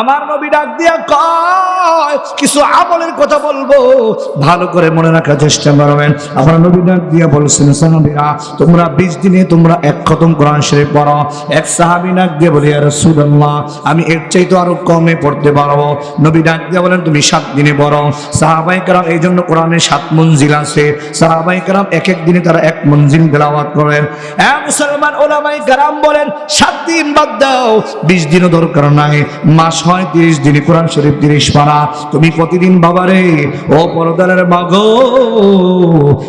আমার নবী ডাক দিয়া কয়, কিছু আমলের কথা বলব। ভালো করে মনে রাখার চেষ্টা করবেন। আমার নবী ডাক দিয়া বলছেন সাহাবীরা তোমরা বিশ দিনে তোমরা এক খতম কোরআন শরীফ পড়ো। এক সাহাবী ডাক দিয়ে বলি আর রাসূলুল্লাহ, আমি এর চাইতে আরও কমে পড়তে পারব। নবী ডাক দিয়া বলেন, তুমি সাত দিনে পড়ো। সাহাবাই কারাম এই জন্য কোরআনে সাত মঞ্জিল আছে। সাহাবাই কারাম এক এক দিনে তারা এক মঞ্জিল তেলাওয়াত করেন। হ্যাঁ মুসলমান ওলামাই কারাম বলেন, সাত দিন বাদ দাও, বিশ দিনও দরকার নাই। মাস হয় তিরিশ দিনে, কোরআন শরীফ তিরিশ পারা। তুমি প্রতিদিন বাবারে, ও পরদারের মাগো,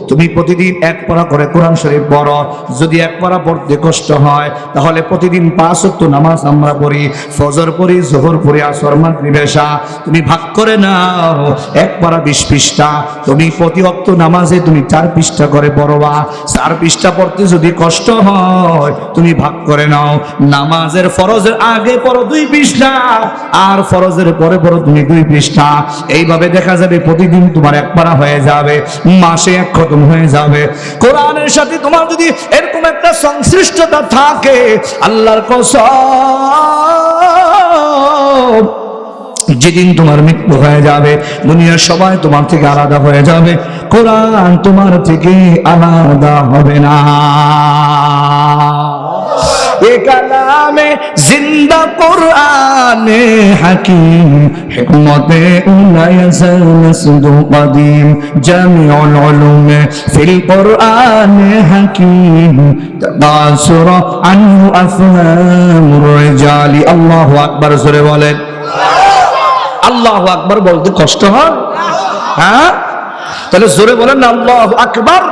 তুমি প্রতিদিন এক পারা করে কোরআন শরীফ পড়ো। যদি এক পারা পড়তে কষ্ট হয়, তাহলে প্রতিদিন পাঁচ অক্ট নামাজ আমরা পড়ি, ফজর পড়ি, জোহর পড়ি, আসর, মাগরিব, এশা। তুমি ভাগ করে নাও, এক পারা বিশ পৃষ্ঠা। তুমি প্রতি অক্ত নামাজে তুমি চার পৃষ্ঠা করে পড়বা। চার পৃষ্ঠা পড়তে যদি কষ্ট হয়, তুমি ভাগ করে নাও। নামাজের ফরজের আগে পড়ো দুই পৃষ্ঠা। আর ফরজের পরে পড়ো তুমি দুই পৃষ্ঠা। এইভাবে দেখা যাবে প্রতিদিন তোমার এক পারা হয়ে যাবে, মাসে এক খতম হয়ে যাবে। কোরআনের সাথে তোমার যদি এরকম একটা সংশ্লিষ্টতা থাকে, আল্লাহর কসম, যেদিন তোমার মৃত্যু হয়ে যাবে, দুনিয়ার সবাই তোমার থেকে আলাদা হয়ে যাবে, কোরআন তোমার থেকে আলাদা হবে না। এ কালামে জিন্দা কোরআনে হাকিম, হিকমতে উলায়াসাল নাসদু কাদিম, জামিউল উলুমে ফিল কোরআনে হাকিম তাকাসুর আনহু আফহামুর রিজালি। আল্লাহু আকবার, জোরে বলেন। আল্লাহ আকবার বলতে কষ্ট হয়? হ্যাঁ? তাহলে জোরে বলেন আল্লাহ আকবার।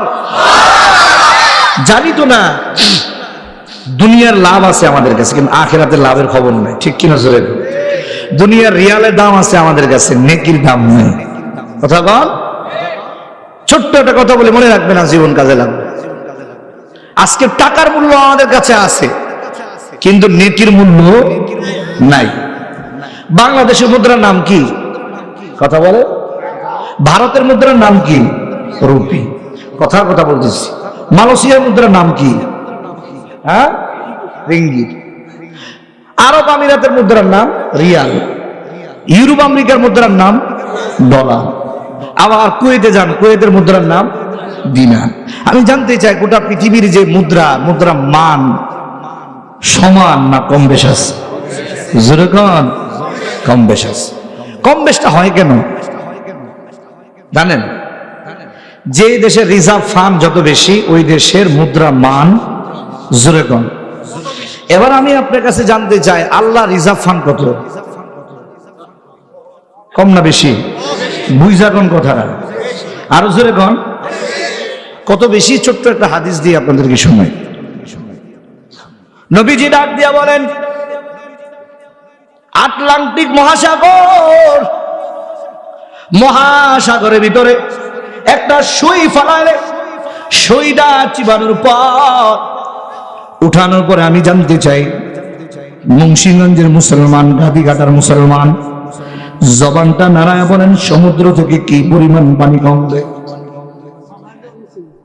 জানি তো না। দুনিয়ার লাভ আছে আমাদের কাছে, কিন্তু আখেরাতের লাভের খবর নাই। ঠিক কিনা জোরে? দুনিয়ার রিয়ালের দাম আছে আমাদের কাছে, নেকির দাম নেই। কথা বল? ছোট্ট একটা কথা বলে মনে রাখবে না, জীবন কাজে লাগবে। আজকে টাকার মূল্য আমাদের কাছে আছে, কিন্তু নেকির মূল্য নাই। বাংলাদেশের মুদ্রার নাম কি? কথা বলে। ভারতের মুদ্রার নাম কি? রুপি। কথার কথা বলতেছি। মালয়েশিয়ার মুদ্রার নাম কি? হ্যাঁ? আরব আমিরাতের মুদ্রার নাম রিয়াল। ইউরোপ আমেরিকার মুদ্রার নাম ডলার। আবার কুয়েতে যান, কুয়েতের মুদ্রার নাম দিনার। আমি জানতে চাই, গোটা পৃথিবীর যে মুদ্রা মুদ্রা মান সমান না কম বেশ আছে? কম বেশ আছে। কম বেশটা হয় কেন? জানেন? যে দেশের রিজার্ভ ফান্ড যত বেশি, ওই দেশের মুদ্রা মান জোরে এবার আমি আপনার কাছে জানতে চাই, আল্লাহ রিজার্ভ ফান্ড কত? কম না বেশি? বুঝা কথাটা? আরও জোরে কন। কত বেশি? ছোট্ট একটা হাদিস দিয়ে আপনাদেরকে শোনাই। নবীজি ডাক দিয়া বলেন, আটলান্টিক মহাসাগর, মহাসাগরের ভিতরে একটা সই ফালালে সুইটা চিবানোর পর উঠানোর পরে আমি জানতে চাই, মুন্সিগঞ্জের মুসলমান গাদিঘাটার মুসলমান, জবানটা নারায় বলেন, সমুদ্র থেকে কি পরিমাণ পানি কমবে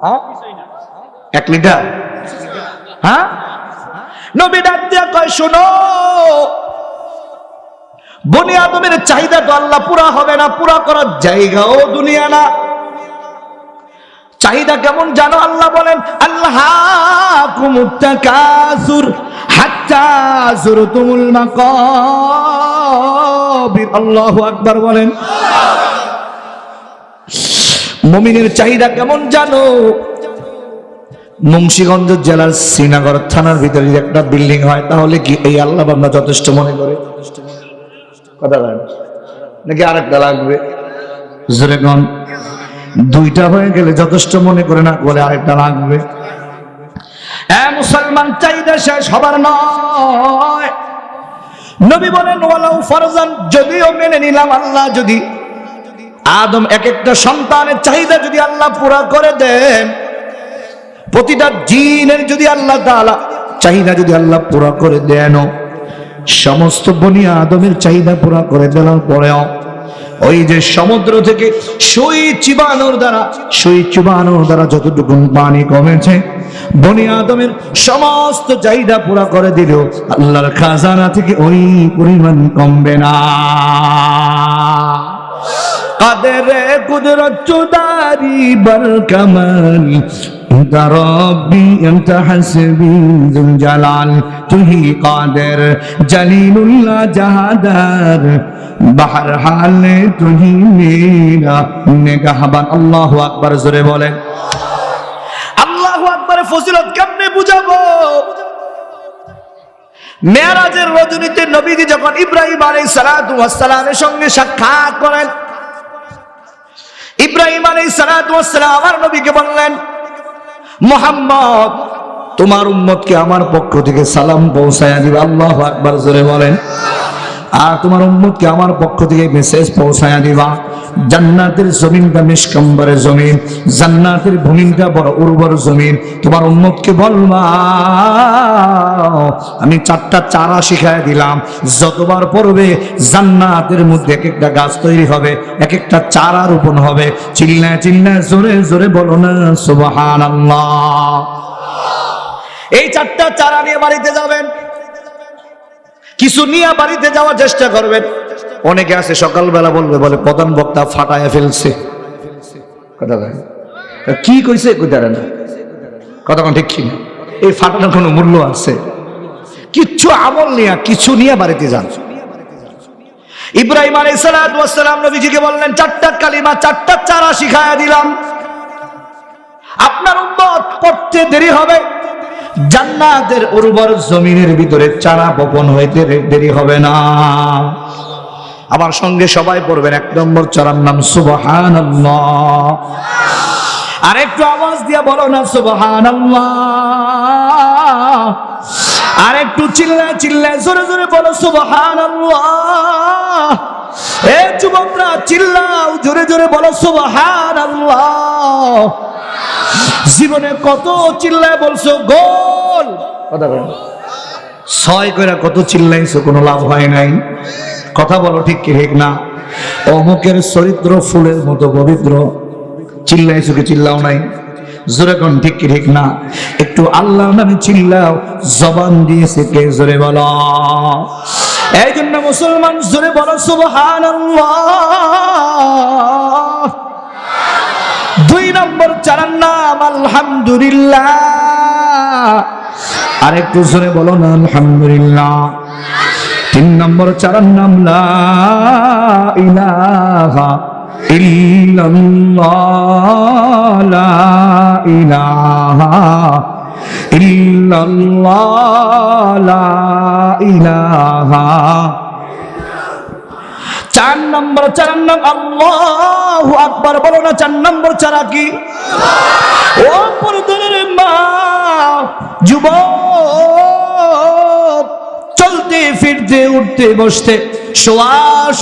হ্যাঁ? এক লিটার? হ্যাঁ? নবী ডাক দিয়া কয়, শোনো, বনি আদমের চাহিদা তো আল্লাহ পুরা হবে না, পুরা করার জায়গাও দুনিয়া না। চাহিদা কেমন জানো আল্লাহ বলেন? আল্লাহ কুমুত্তাকাসুর হাত্তা জুরতুমুল মাকাবির। আল্লাহু আকবার বলেন। মুমিনের চাহিদা কেমন জানো? মুন্সিগঞ্জ জেলার শ্রীনগর থানার ভিতরে যদি একটা বিল্ডিং হয়, তাহলে কি এই আল্লাহ বান্দা যথেষ্ট মনে করে? কথা বলেন। নাকি আরেকটা লাগবে? জোরে দুইটা হয়ে গেলে যথেষ্ট মনে করে না বলে আরেকটা লাগবে মুসলমান চাহিদা শেষ হবার নয়। নবী বলেন, ওয়ালাউ ফরজান, যদিও মেনে নিলাম আল্লাহ যদি। আদম এক একটা সন্তানের চাহিদা যদি আল্লাহ পুরা করে দেন, প্রতিটা জিনের যদি আল্লাহ তাআলা চাহিদা যদি আল্লাহ পুরা করে দেন, সমস্ত বনি আদমের চাহিদা পুরা করে দেওয়ার পরেও ওই যে সমুদ্র থেকে সই চিবানোর দ্বারা, সই চিবানোর দ্বারা যতটুকু পানি কমেছে, বনি আদমের সমস্ত চাহিদা পুরা করে দিল। আল্লাহর খাজানা থেকে ওই পরিমাণ কমবে না। কাদের কুদরত চুদারি বর কামাল انت ربي انت حسبي ذو الجلال তুহি কাদের জলিলুল্লাহ জাহাদার বাহার হালে তুহি মেরা নেগাহবান আল্লাহু আকবার জোরে বলেন আল্লাহু আকবারের ফজিলত কেমনে বুঝাবো মেয়ারাজের রজনীতে নবীজি যখন ইব্রাহিম আলাইহিস সালাতু ওয়াস সালামের সঙ্গে সাক্ষাৎ করেন ইব্রাহিম আলাইহিস সালাতু ওয়াস সালাম আমার নবীকে বললেন মোহাম্মদ তোমার উম্মতকে আমার পক্ষ থেকে সালাম পৌঁছায় দিবে। আল্লাহ আকবার জোরে বলেন। আর তোমার উম্মতকে আমার পক্ষ থেকে মেসেজ পৌঁছায়া দিবা। জান্নাতের জমিনটা নিষ্কম্বরের জমিন, জান্নাতের ভূমিটা বড় উর্বর জমিন। তোমার উম্মতকে বলবা, আমি চারটা চারা শিখায় দিলাম। যতবার পড়বে জান্নাতের মধ্যে এক একটা গাছ তৈরি হবে এক একটা চারা রোপণ হবে। চিল্লায় চিল্লায় জোরে জোরে বলো না, সুবহানাল্লাহ। এই চারটা চারা নিয়ে বাড়িতে যাবেন কিছু নিয়ে বাড়িতে যাওয়ার চেষ্টা করবেন। অনেকে আছে সকালবেলা বলবে, বলে, প্রধান বক্তা ফাটায় ফেলছে। কি কইছে? কইতারে না কথা ঠিক কি এই ফাটানোর কোনো মূল্য আছে? কিচ্ছু আমল নিয়ে কিছু নিয়ে বাড়িতে যান। ইব্রাহিম ওয়াস সালাম নবীজিকে বললেন, চারটা কালিমা, চারটা চারা শিখায়া দিলাম। আপনার উম্মত করতে দেরি হবে। জান্নাতের উর্বর জমিনের ভিতরে চারা বপন হইতে দেরি হবে না। আমার সঙ্গে সবাই পড়বেন, এক নম্বর চারার নাম সুবহান আর একটু আওয়াজ দিয়া বলো না সুবহান আর একটু চিল্লায় চিল্লায় জোরে জোরে বলো সুবহান এ যুবকরা, চিল্লাও, জোরে জোরে বলো সুবহান জীবনে কত চিল্লায় বলছো, গোল। কথা বলেন ছয় করে কত চিল্লাইছো, কোনো লাভ হয় নাই। কথা বলো ঠিক কি ঠিক না? অমুকের চরিত্র ফুলের মতো পবিত্র। চিল্লাইছো কি চিল্লাও নাই? জোরে কোন ঠিক কি ঠিক না? একটু আল্লাহ নামে চিল্লাও, জবান দিয়েছে কে জোরে বলো? এই জন্য মুসলমান জোরে বলো, সুবহানাল্লাহ। দুই নম্বর চারার নাম, আলহামদুলিল্লাহ। আর একটু জোরে বলো না আলহামদুলিল্লাহ। তিন নম্বর চারার নাম, লা লা ইলাহা ইল্লাল্লাহ, লা ইলাহা চার নম্বর, চার নাম আল্লাহ আকবার, বলো না চার নম্বর চারা কি? ও পরদনের মা যুব চলতে, ফিরতে, উঠতে, বসতে, শোয়া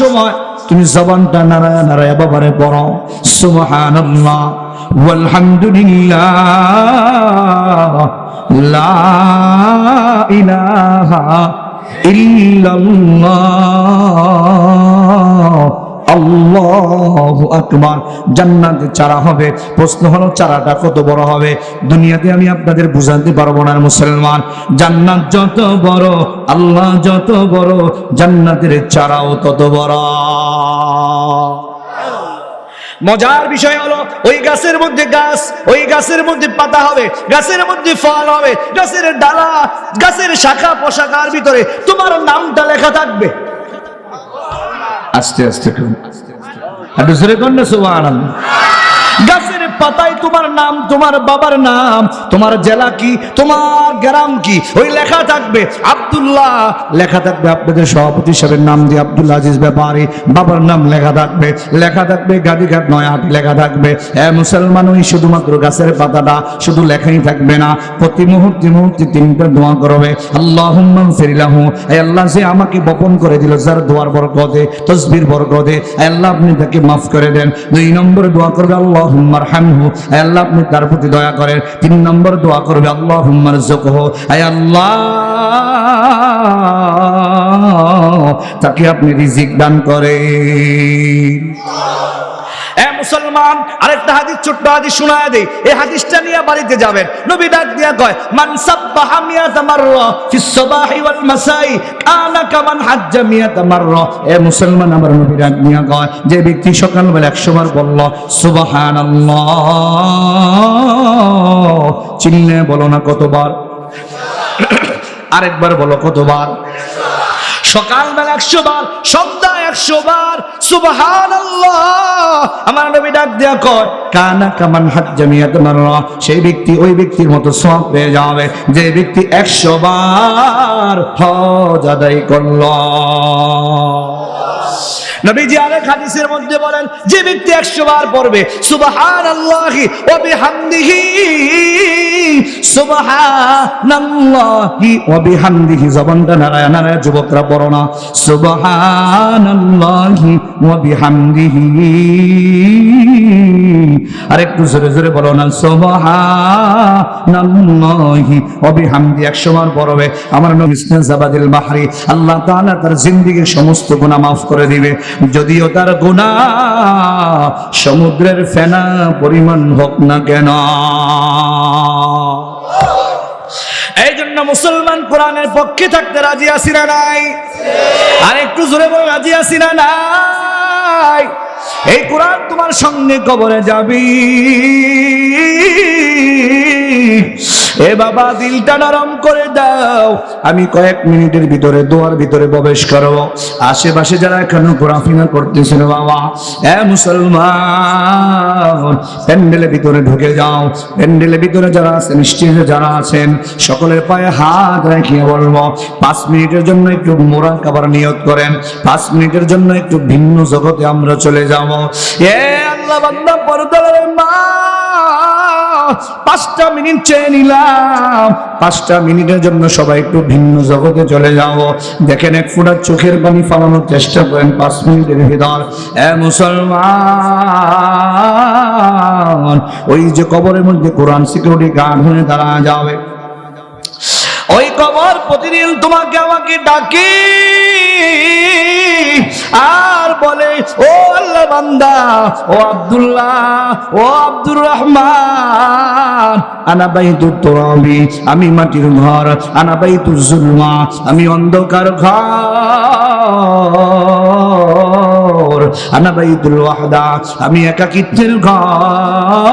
সময়। তুমি জবানটা নারায় নারায় বাবারে পড়ো। সুবহানাল্লাহ, ওয়ালহামদুলিল্লাহ, লা ইলাহা ইল্লাল্লাহ। আল্লাহু আকবার। জান্নাতে চারা হবে, প্রশ্ন হলো চারাটা কত বড় হবে? দুনিয়াতে আমি আপনাদের বুঝাতে পারব না, মুসলমান। জান্নাত যত বড়, আল্লাহ যত বড়, জান্নাতের চারাও তত বড়। মজার বিষয় হলো, ওই গাছের মধ্যে গাছ, ওই গাছের মধ্যে পাতা হবে, গাছের মধ্যে ফল হবে, গাছের ডালা, গাছের শাখা পোশাকার ভিতরে তোমার নামটা লেখা থাকবে। আস্তে আস্তে একটু জোরে কর না সুবহানাল্লাহ। গাছের পাতায় তোমার নাম, তোমার বাবার নাম, তোমার জেলা কি, তোমার গ্রাম কি, ওই লেখা থাকবে আব্দুল্লাহ। লেখা থাকবে আপনাদের সভাপতি সাহেবের নাম দিয়ে আব্দুল্লাহ আজিজ ব্যাপারী। বাবার নাম লেখা থাকবে। লেখা থাকবে গাদিঘাট নয়াহাটি লেখা থাকবে। এ মুসলমান ওই শুধুমাত্র গাছের পাতাটা, শুধু লেখাই থাকবে না। প্রতি মুহূর্তে মুহূর্তে তিনটা দোয়া করবে। আল্লাহ ফেরিলাহু আল্লাহ, যে আমাকে বপন করে দিল যার দোয়ার বরকতে, তসবির বরকতে আল্লাহ আপনি তাকে মাফ করে দেন। দুই নম্বরে দোয়া করবে আল্লাহ আনহু আল্লাহ আপনি তার প্রতি দয়া করেন। তিন নম্বর দোয়া করবে আল্লাহ হুম্মার জকহ আয় আল্লাহ, তাকে আপনি রিজিক দান করেন। এ মুসলমান, আরেকটা হাদিস, ছোট্ট হাদিস শোনায় দেই। এই হাদিসটা নিয়ে বাড়িতে যাবেন। নবী ডাক দিয়া কয়, মান সাব্বাহা মিয়াতা মাররা ফিস সাবাহি ওয়াল মাসাই, কানা কামান হাজ্জা মিয়াতা মাররা। এ মুসলমান, আমার নবী ডাক দিয়া কয়, যে ব্যক্তি সকালবেলা 100 বার বলল, সুবহানাল্লাহ চিল্লে বলো না কতবার? আরেকবার বলো কতবার? সকালবেলা একশো বার সন্ধ্যা একশো বার সুবাহান আমার নবী ডাক দেয়া কয়, কানা কামান হাত জামিয়াত মাররা সেই ব্যক্তি ওই ব্যক্তির মতো সব পেয়ে যাবে। যে ব্যক্তি একশো বার হজ আদায় করল। নবীজি আরেক হাদিসের মধ্যে বলেন, যে ব্যক্তি একশো বার পড়বে সুবাহান আল্লাহি ও বিহামদিহি, সুবহানাল্লাহি ওয়া বিহামদিহি। জবানটা নারায় নারায় যুবকরা পড়ো না, সুবহানাল্লাহি ওয়া বিহামদিহি। আরেকটু জোরে জোরে বলো না, সুবহানাল্লাহি ওয়া বিহামদি 100 বার পড়বে। আমার নবী ইসনাজাবাদিল বাহরি আল্লাহ তাআলা তার জিন্দেগীর সমস্ত গুনাহ মাফ করে দিবে। যদিও তার গুনাহ সমুদ্রের ফেনা পরিমাণ হোক না কেন। এই জন্য মুসলমান কোরআনের পক্ষে থাকতে রাজি আছি না নাই? আর একটু জোরে বলে, রাজি আছি না নাই? এই কোরআন তোমার সঙ্গে কবরে যাবি। এ বাবা, দিলটা নরম করে দাও। আমি কয়েক মিনিটের ভিতরে, দোয়ার ভিতরে প্রবেশ আশেপাশে যারা করতেছিল, বাবা, এ মুসলমান, প্যান্ডেলের ভিতরে ঢুকে যাও। প্যান্ডেলের ভিতরে যারা আছেন যারা আছেন, সকলের পায়ে হাত রেখে বলব, পাঁচ মিনিটের জন্য একটু মোরা কাবার নিয়ত করেন। পাঁচ মিনিটের জন্য একটু ভিন্ন জগতে আমরা চলে যাব। এ আল্লাহ বান্দা মা! পাঁচটা মিনিট চেয়ে নিলাম। পাঁচটা মিনিটের জন্য সবাই একটু ভিন্ন জগতে চলে যাও। দেখেন এক ফুটার চোখের পানি ফালানোর চেষ্টা করেন পাঁচ মিনিটের ভিতর। এ মুসলমান, ওই যে কবরের মধ্যে কোরআন সিকিউরিটি গার্ড হয়ে দাঁড়া যাবে। ওই কবর প্রতিদিন তোমাকে আমাকে ডাকে। আর বলে, ও আল্লাহ বান্দা, ও আব্দুল্লাহ, ও আব্দুর রহমান আনা বাইতু তোরাবি, আমি মাটির ঘর আনা বাইতু জুলমা, আমি অন্ধকার ঘর। আনা বাইতুল ওয়াহদা, আমি একাকিত্বের ঘর?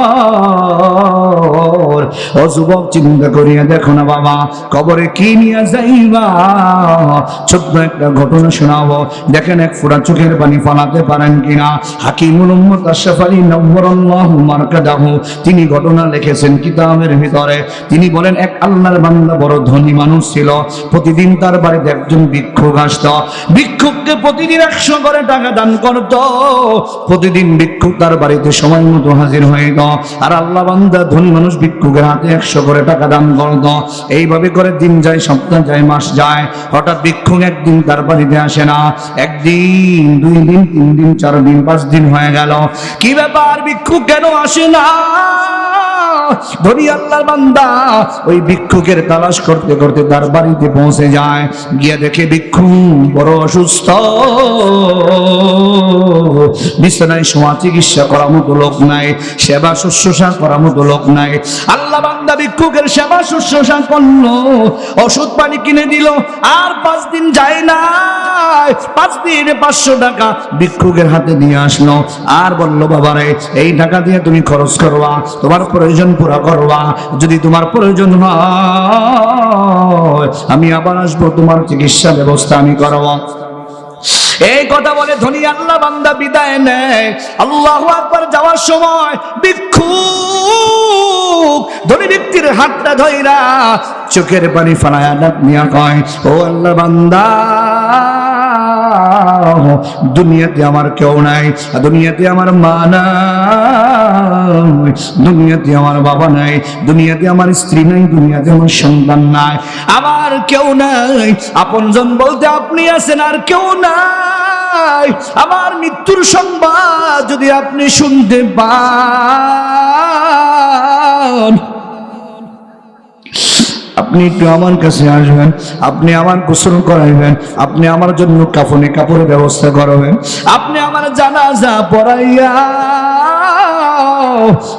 ও যুবক, চিন্তা করিয়া দেখো না বাবা, কবরে কি নিয়ে যাইবা? ছোট্ট একটা ঘটনা শোনাবো। দেখেন, এক ফুটা চোখের পানি ফালাতে পারেন কিনা। হাকিমুল উম্মত আশরাফ আলী নব্বরাল্লাহু মারকাদাহু, তিনি ঘটনা লিখেছেন কিতাবের ভিতরে। তিনি বলেন, এক আল্লাহর বান্দা বড় ধনী মানুষ ছিল। প্রতিদিন তার বাড়িতে একজন ভিক্ষুক আসত। ভিক্ষুককে প্রতিদিন একশো করে টাকা দান প্রতিদিন ভিক্ষুক তার বাড়িতে সময় মতো হাজির হইত আর আল্লাহ বান্দা ধনী মানুষ ভিক্ষুকের হাতে একশো করে টাকা দান করত এইভাবে করে দিন যায়, সপ্তাহ যায়, মাস যায়। হঠাৎ ভিক্ষুক একদিন তার বাড়িতে আসে না। একদিন, দুই দিন, তিন দিন, চার দিন, পাঁচ দিন হয়ে গেল। কি ব্যাপার? ভিক্ষুক কেন আসে না? ধনী আল্লাহর বান্দা। ওই ভিক্ষুকের তালাশ করতে করতে তার বাড়িতে পৌঁছে যায়। গিয়ে দেখে ভিক্ষু বড় অসুস্থ। বিছানায় শোয়া চিকিৎসা করার মতো লোক নাই, সেবা শুশ্রূষা করার মতো লোক নাই। আল্লাহ বান্দা ভিক্ষুকের সেবা শুশ্রূষা করল, ওষুধ পানি কিনে দিল, আর পাঁচ দিন যায় না পাঁচ দিন পাঁচশো টাকা ভিক্ষুকের হাতে নিয়ে আসলো। আর বলল, বাবারে, এই টাকা দিয়ে তুমি খরচ করবা, তোমার প্রয়োজন পুরা করবা। যদি তোমার প্রয়োজন হয়, আমি আবার আসব, তোমার চিকিৎসা ব্যবস্থা আমি করব। এই কথা বলে ধনী আল্লাহ বান্দা বিদায় নেয়। আল্লাহ আকবার যাওয়ার সময় ভিক্ষু ধনী ব্যক্তির হাতটা ধইরা চোখের পানি ফালায়া নিয়া কয়, ও আল্লাহ বান্দা দুনিয়াতে আমার কেউ নাই দুনিয়াতে আমার মা নাই। দুনিয়াতে আমার বাবা নাই, দুনিয়াতে আমার স্ত্রী নাই, দুনিয়াতে আমার সন্তান নাই। আমার কেউ নাই। আপনজন বলতে আপনি আছেন, আর কেউ নাই। আমার মৃত্যুর সংবাদ যদি আপনি শুনতে পান আপনি একটু আমার কাছে আসবেন, আপনি আমার গোসল করাইবেন, আপনি আমার জন্য কাফনে কাপড়ের ব্যবস্থা করবেন, আপনি আমার জানাজা পড়াইয়া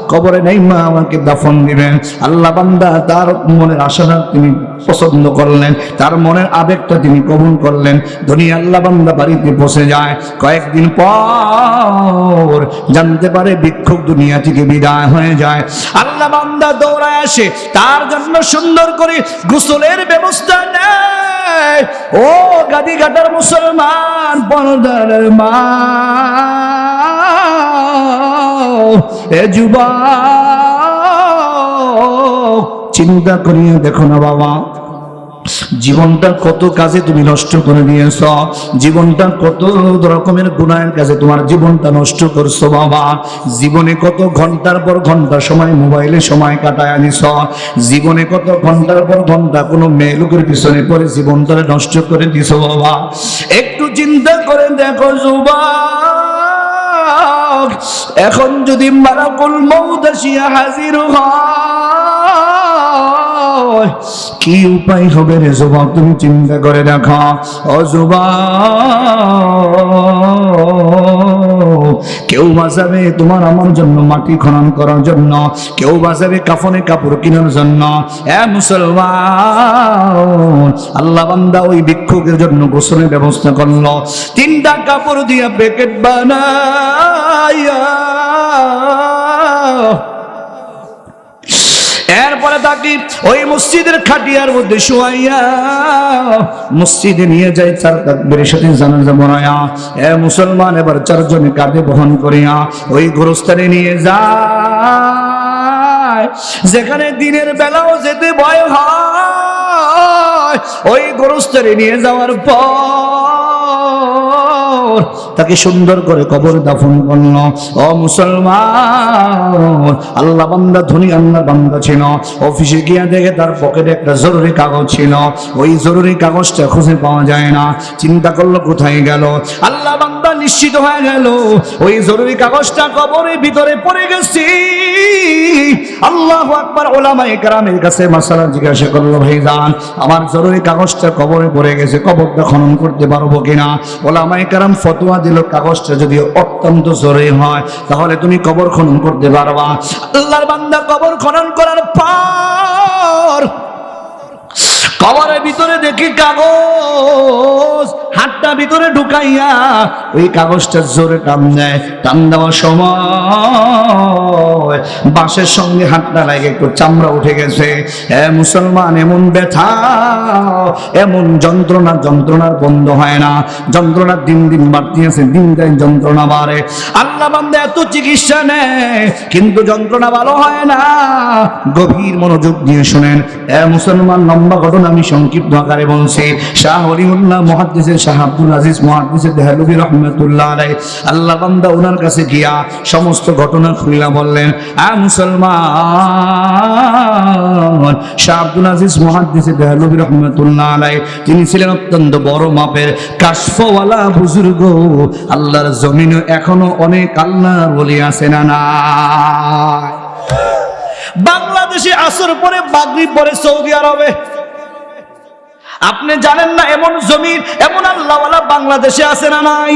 কবরে নেই মা আমাকে দাফন দিবেন। আল্লাহ বান্দা তার মনের আশাটা তিনি পছন্দ করলেন। তার মনের আবেগটা তিনি কবুল করলেন। ধনী আল্লাহ বান্দা বাড়িতে বসে যায়। কয়েকদিন পর জানতে পারে ভিক্ষুক দুনিয়া থেকে বিদায় হয়ে যায়। আল্লাহ বান্দা দৌড়ায় আসে। তার জন্য সুন্দর করে গোসলের ব্যবস্থা নেয়। ও গাদি ঘাটার মুসলমান পর্দার মা। চিন্তা করিয়া দেখো না বাবা, জীবনটা কত কাজে তুমি নষ্ট করে দিয়েছ, জীবনটা কত রকমের গুণায়ের কাজে তোমার জীবনটা নষ্ট করছ বাবা। জীবনে কত ঘণ্টার পর ঘণ্টা সময় মোবাইলে সময় কাটায় আনিস জীবনে কত ঘণ্টার পর ঘণ্টা কোনো মেয়ে লোকের পিছনে পরে জীবনটা নষ্ট করে দিছ বাবা। একটু চিন্তা করে দেখো যুবা এখন যদি মারাকুল মৌত আসিয়া হাজির কি উপায় হবে রে যুবক? তুমি চিন্তা করে দেখো। যুবক কেউ বাঁচাবে তোমার আমার জন্য মাটি খনন করার জন্য, কেউ বাঁচাবে কাফনে কাপড় কেনার জন্য। এ মুসলমান, আল্লাহ বান্দা ওই ভিক্ষুকের জন্য গোসলের ব্যবস্থা করল। তিনটা কাপড় দিয়া প্যাকেট বানাইয়া এরপরে তাকে ওই মসজিদের খাটিয়ার মধ্যে শুয়াইয়া মসজিদে নিয়ে যায় চার তাকবীরের সাথে জানাজা বানায়া এ মুসলমান, এবার চারজনে কাঁধে বহন করিয়া ওই গোরস্থানে নিয়ে যায়। যেখানে দিনের বেলাও যেতে ভয় হয়, ওই গোরস্থানে নিয়ে যাওয়ার পর তাকে সুন্দর করে কবর দাফন করল। ও মুসলমান, আল্লাহ বান্দা, ধনী আল্লাহ বান্দা ছিল। অফিসে গিয়া দেখে তার পকেটে একটা জরুরি কাগজ ছিল। ওই জরুরি কাগজটা খুঁজে পাওয়া যায় না। চিন্তা করল, কোথায় গেল? আল্লাহ বান্দা নিশ্চিত হয়ে গেল, ওই জরুরি কাগজটা কবরের ভিতরে পড়ে গেছি। আল্লাহ আকবার ওলামা গ্রামের কাছে মাসালা জিজ্ঞাসা করল ভাইজান আমার জরুরি কাগজটা কবরে পড়ে গেছে, কবরটা খনন করতে পারব কিনা? ওলামা একরাম ফতোয়া দিল, কাগজটা যদি অত্যন্ত জরুরি হয়, তাহলে তুমি কবর খনন করতে পারবা। আল্লাহর বান্দা কবর খনন করার পর কবরের ভিতরে দেখি কাগজ। হাতটা ভিতরে ঢুকাইয়া ওই কাগজটা জোরে টান দেয়। টান দেওয়ার সময় বাঁশের সঙ্গে হাতটা লাগে একটু চামড়া উঠে গেছে। এ মুসলমান, এমন ব্যথা, এমন যন্ত্রণা, যন্ত্রণার বন্ধ হয় না। যন্ত্রণা দিন দিন বাড়তি আছে, দিন দিন যন্ত্রণা বাড়ে। আল্লাহ বান্দা এত চিকিৎসা নেয়, কিন্তু যন্ত্রণা ভালো হয় না। গভীর মনোযোগ দিয়ে শুনেন, এ মুসলমান, লম্বা ঘটনা আমি সংক্ষিপ্ত আকারে বলছি, শাহ হরিউল্লাহ মহাদ্দিসের শাহ আব্দুল আজিজ মহাদ্দিসের দেহলবী রহমতুল্লাহ আলাই আল্লাহ বান্দা ওনার কাছে গিয়া সমস্ত ঘটনা খুলিলা বললেন, আ মুসলমান, শাহ আব্দুল আজিজ মহাদ্দিসের দেহলবী রহমতুল্লাহ আলাই তিনি ছিলেন অত্যন্ত বড় মাপের কাশফওয়ালা বুজুর্গ। আল্লাহর জমিনে এখনও অনেক আল্লাহর বলি আছে না বাংলাদেশে আসর পরে বাগরি পরে সৌদি আরবে আপনি জানেন না এমন জমির এমন আল্লাহওয়ালা বাংলাদেশে আছে না নাই?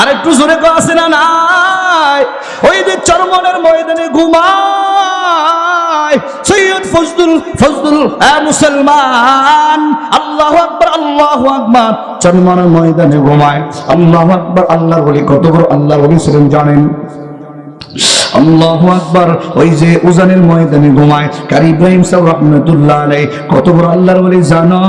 আর একটু জোরে কো আছে না নাই? ওই যে চরমনের ময়দানে ঘুমায় সৈয়দ ফজলুল এ মুসলমান। আল্লাহ আকবার আল্লাহ আকবার। চরমনের ময়দানে ঘুমায়। আল্লাহ আকবার, আল্লাহর বলি কত বড় আল্লাহর বলি ছিলেন জানেন? ওই যে উজানের ময়দানে ঘুমায়। কত বড় জানো?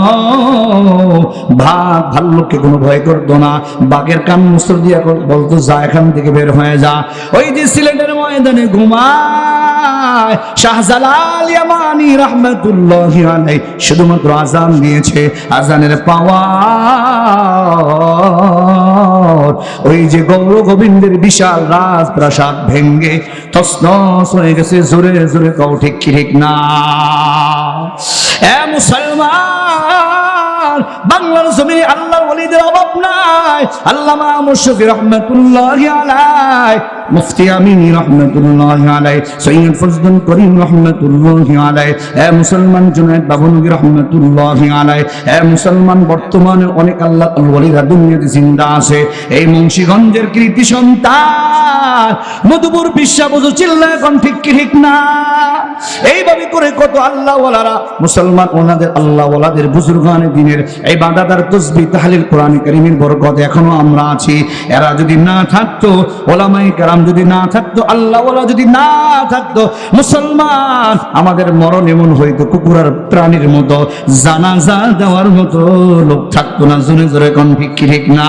কোনো ভয় করতো না। বাঘের কান মুসর দিয়া বলতো, যা এখান থেকে বের হয়ে যা। ওই যে সিলেটের ময়দানে ঘুমায় শাহজালাল রহমতুল্লাহ শুধুমাত্র আজান দিয়েছে আজানের পাওয়া ওই যে গৌর গোবিন্দের বিশাল রাজপ্রাসাদ ভেঙ্গে তসনস হয়ে গেছে, জোরে জোরে কও, ঠিক ঠিক না? এ মুসলমান, বাংলার জমিনে আল্লাহর ওলিদের অভাব নাই, আল্লামা মুশফি রহমতুল্লাহ আলাই মুফতি আমিন রহমতুল্লাহ আলাই সৈয়দ ফজলুল করিম রহমতুল্লাহ আলাই এ মুসলমান জুনায়দ বাবুনগী রহমতুল্লাহ আলাই এ মুসলমান বর্তমানে অনেক আল্লাহ ওলিরা দুনিয়াতে জিন্দা আছে। এই মুন্সিগঞ্জের কৃতি সন্তান, মধুপুর বিশ্বা বুঝু চিল্লা এখন ঠিক ঠিক না? এইভাবে করে কত আল্লাহ ওয়ালারা মুসলমান ওনাদের আল্লাহ ওয়ালাদের বুজুর্গানে দিনের এই বাদাদার তসবি তাহলিল কোরআন করিমের বরকত এখনও আমরা আছি। এরা যদি না থাকতো ওলামাই কারাম যদি না থাকতো আল্লাহ যদি না থাকতো, মুসলমান আমাদের মরণ এমন হইতো কুকুরার প্রাণীর মতো, জানাজা দেওয়ার মতো লোক থাকতো না। জোরে জোরে কোন ঠিক কি ঠিক না?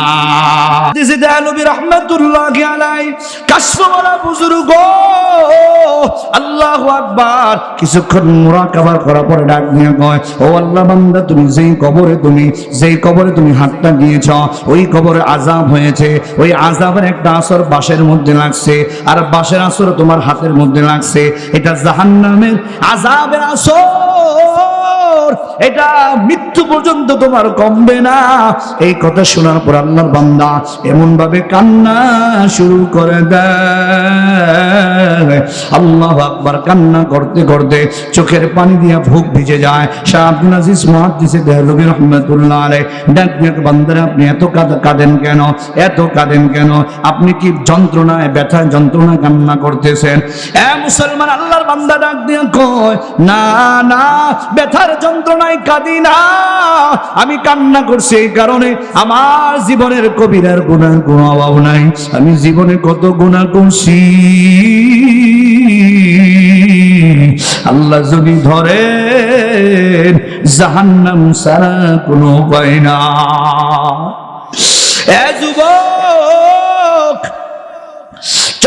একটা আসর বাঁশের মধ্যে লাগছে। আর বাঁশের আসর তোমার হাতের মধ্যে লাগছে। এটা জাহান্নামের আজাবের আসর। এটা মৃত্যু পর্যন্ত তোমার কমবে না। এই কথা শোনার পর আল্লাহর বান্দা এমন ভাবে কান্না শুরু করে দেয়। আল্লাহ আকবার কান্না করতে করতে চোখের পানি দিয়া ভুক ভিজে যায়। শাহ আব্দুল আজিজ মহাদিসে দেহলবি রহমতুল্লাহ আলাই ডাক বান্দারা আপনি এত কাঁদ- কাঁদেন কেন? এত কাঁদেন কেন? আপনি কি যন্ত্রণায় ব্যথা যন্ত্রণায় কান্না করতেছেন? এ মুসলমান, আল্লাহর বান্দা ডাক দিয়ে কয়, না না, ব্যথার যন্ত্রণায় কাঁদি না। আমি কান্না করছি এই কারণে আমার জীবনের কবিরার গুণার কোনো অভাব নাই। আমি জীবনে কত গুণা করছি। আল্লাহ যদি ধরে, জাহান্নাম সারা কোনো উপায় না এ যুবক!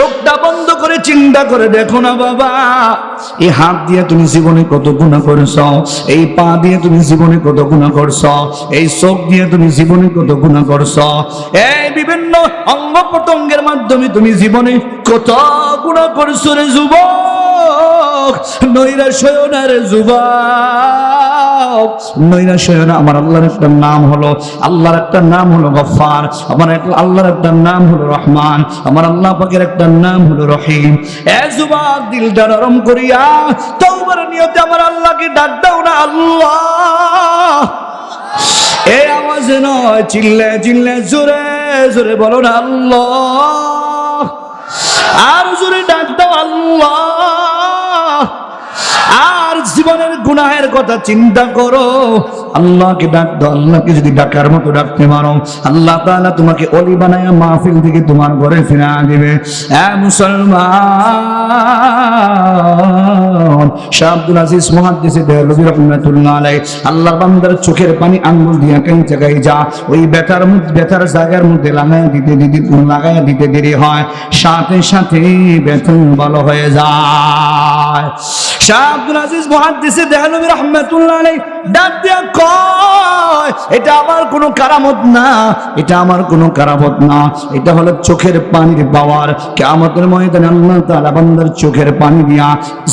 চোখটা বন্ধ করে চিন্তা করে দেখো না বাবা, এই হাত দিয়ে তুমি জীবনে কত গুণা করেছ, এই পা দিয়ে তুমি জীবনে কত গুণা করছ, এই চোখ দিয়ে তুমি জীবনে কত গুণা করছ, এই বিভিন্ন অঙ্গ প্রত্যঙ্গের মাধ্যমে তুমি জীবনে কত গুণা করছ রে যুবক নৈরা শয়না রে যুবক। নৈরা শয়না আমার আল্লাহর একটা নাম হলো, আল্লাহর একটা নাম হলো গফার আমার আল্লাহর একটা নাম হলো রহমান, আমার আল্লাহ পাকের একটা নাম হলো রহিম। এ যুবক দিলটা নরম করিয়া, তওবার নিয়তে আমার আল্লাহকে ডাক দাও না আল্লাহ। এই আওয়াজে নয়, চিল্লে চিল্লে, জোরে জোরে বলো না আল্লাহ। আর জোরে ডাক দাও আল্লাহ। আর জীবনের গুনাহের কথা চিন্তা করো। আল্লাহকে ডাক দাও, আল্লাহকে যদি ডাকার মতো ডাকতে পারো। আল্লাহ তাআলা তোমাকে অলি বানায়া মাহফিল থেকে তোমার ঘরে ফিরা দিবে। মুসলমান, শাহ আব্দুল আজিজ মুহাদ্দিসে দেহলভী রহমাতুল্লাহ আলাইহি, আল্লাহর বান্দার চোখের পানি আঙ্গুল দিয়ে কেন জায়গায় যা? ওই ব্যথার মধ্যে, ব্যথার জায়গার মধ্যে লাগায় দিতে দিতে লাগায় দিতে দেরি হয়। সাথে সাথে ব্যথা ভালো হয়ে যায়। শাহ আব্দুল আজিজ রহমাতুল্লাহ আলাইহি ডাক দিয়া কয়, এটা আমার কোনো কারামত না, এটা আমার কোনো কারামত না। এটা হলো চোখের পানির পাওয়ার। কিয়ামতের ময়দানে আল্লাহ তাআলা বান্দার চোখের পানি দিয়া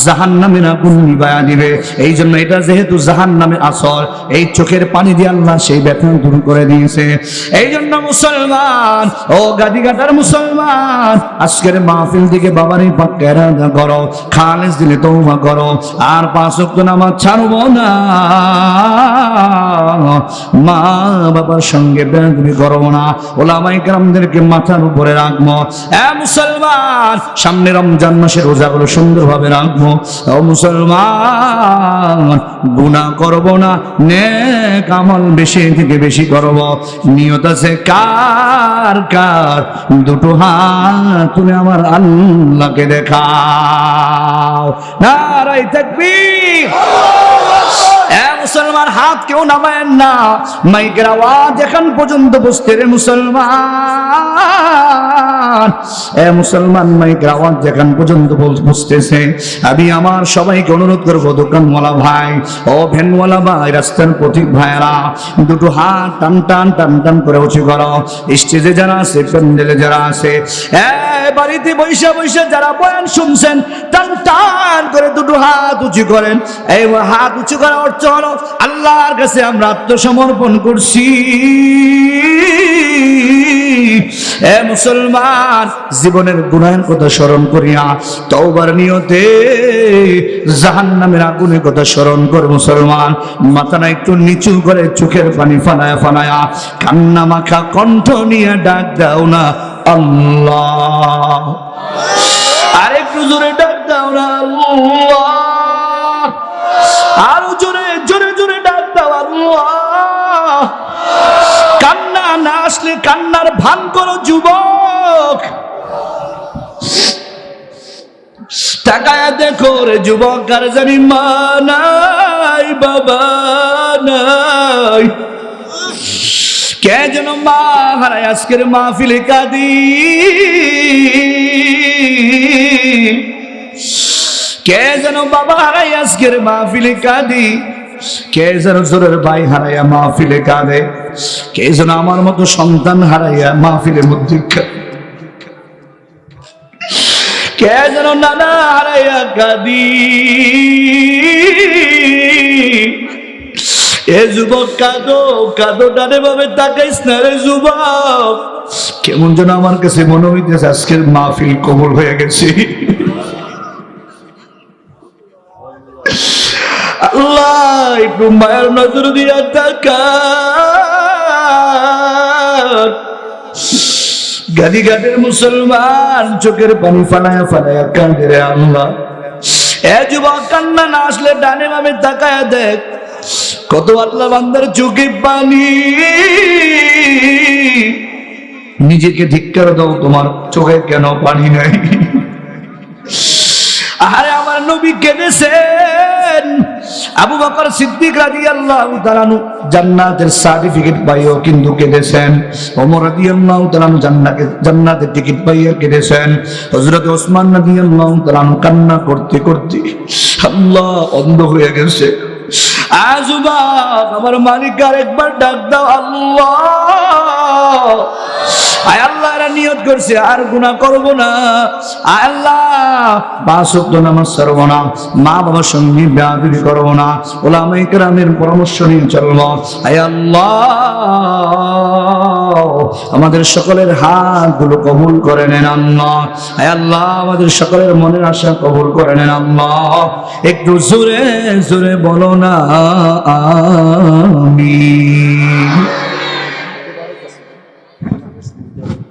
জাহান্নামের আগুন নিবায়া দিবে। এই জন্য এটা যেহেতু জাহান্নামের আসর, এই চোখের পানি দিয়ে আল্লাহ সেই ব্যথা দূর করে দিয়েছে। এই জন্য মুসলমান, ও গাদিঘাটার মুসলমান, আজকের মাহফিল দিকে বাবারই পাক্কেরা করো খালেজ দিলে তৌবা করো, আর পাঁচ ওয়াক্ত নামাজ ছাড়বো না। মা বাবার সঙ্গে বেদবি করব না। ওলামাই কেরামদেরকে মাথার উপরে রাখব। মুসলমান, সামনে রমজান মাসের রোজাগুলো সুন্দরভাবে রাখব। ও মুসলমান গুণা করব না, নেক আমল বেশি থেকে বেশি করব। নিয়ত আছে কার কার? দুটো হাত তুলে আমার আল্লাহকে দেখাও। নারাই তাকবীর। এ মুসলমান, হাত কেউ নামায়েন না। মাইকের আওয়াজ এখন পর্যন্ত বসতে রে মুসলমান। এ মুসলমান, মাইকের আওয়াজ যেখান পর্যন্ত বসতেছে আমি আমার সবাইকে অনুরোধ করব, দোকানওয়ালা ভাই, ও ভ্যানওয়ালা ভাই, রাস্তার পথিক ভাইয়েরা, দুটো হাত টান টান টান টান করে উঁচু করো। স্টেজে যারা আছে, প্যান্ডেলে যারা আছে, এ বাড়িতে বৈশা বৈশা যারা বয়ান শুনছেন, টান টান করে দুটো হাত উঁচু করেন। এই হাত উঁচু করা অর্থ হলো আল্লাহর কাছে আমরা আত্মসমর্পণ করছি। এ মুসলমান, জীবনের গুনাহের কথা স্মরণ করিয়া তওবার নিয়তে জাহান্নামের আগুনের কথা স্মরণ করে মুসলমান। মাথাটা একটু নিচু করে চোখের পানি ফানায়া ফানায়া, কান্না মাখা কণ্ঠ নিয়ে ডাক দাও না আল্লাহ। আরেকটু জোরে ডাক দাও না আল্লাহ। আসলে কান্নার ভান করো, যুবক। তাকায় দেখো রে যুবক, আর জানি মা নাই, বাবা নাই। কে যেন মা হারায় আজকের মাহফিলে কাঁদি। কে যেন বাবা হারাই আজকের মাহফিলে কাঁদি। কে যেন জোরের ভাই হারাইয়া মাহফিলে কাঁদে? কে যেন আমার মতো সন্তান হারাইয়া মাহফিলের মধ্যে কে যেন নানা হারাইয়া কাঁদি? এ যুবক কাঁদো কাঁদো ডানে ভাবে তাকাইস না রে যুবক। কেমন যেন আমার কাছে মনে হইতেছে আজকের মাহফিল কবল হয়ে গেছে। একটু মায়ের নজর দিয়া গাদি গাদের মুসলমান, চোখের পানি ফানায়া ফানায়া কাঁদে রে আল্লাহ এ যুবক, কান্না না আসলে ডানে বামে তাকায়া দেখ। কত আল্লাহ বান্দার চোখে পানি। নিজেকে ধিক্কার দাও, তোমার চোখে কেন পানি নাই? আরে আমার নবী কেঁদেছেন আবু বকর সিদ্দিক রাদিয়াল্লাহু তাআলা জান্নাতের সার্টিফিকেট পাইও কিন্তু কেঁদেছেন। ওমর রাদিয়াল্লাহু তাআলা জান্নাতে, জান্নাতের টিকিট পাইয়া কেঁদেছেন। হযরত ওসমান রাদিয়াল্লাহু তাআলা কান্না করতে করতে আল্লাহ অন্ধ হয়ে গেছে। আজুবা আমার মালিক আর একবার ডাক দাও, আল্লাহ। আয় আল্লাহ, এরা নিয়ত করছে, আর গুনাহ করব না। আয় আল্লাহ ওয়াক্ত নামাজ ছাড়বো না, মা বাবার সঙ্গে বেয়াদবি করব না ওলামাই কেরামের পরামর্শ নিয়ে চলবো। আয় আল্লাহ, আমাদের সকলের হাতগুলো কবুল করে নেন আল্লাহ। আয় আল্লাহ, আমাদের সকলের মনের আশা কবুল করে নেন আল্লাহ। একটু জোরে জোরে বলো না আমি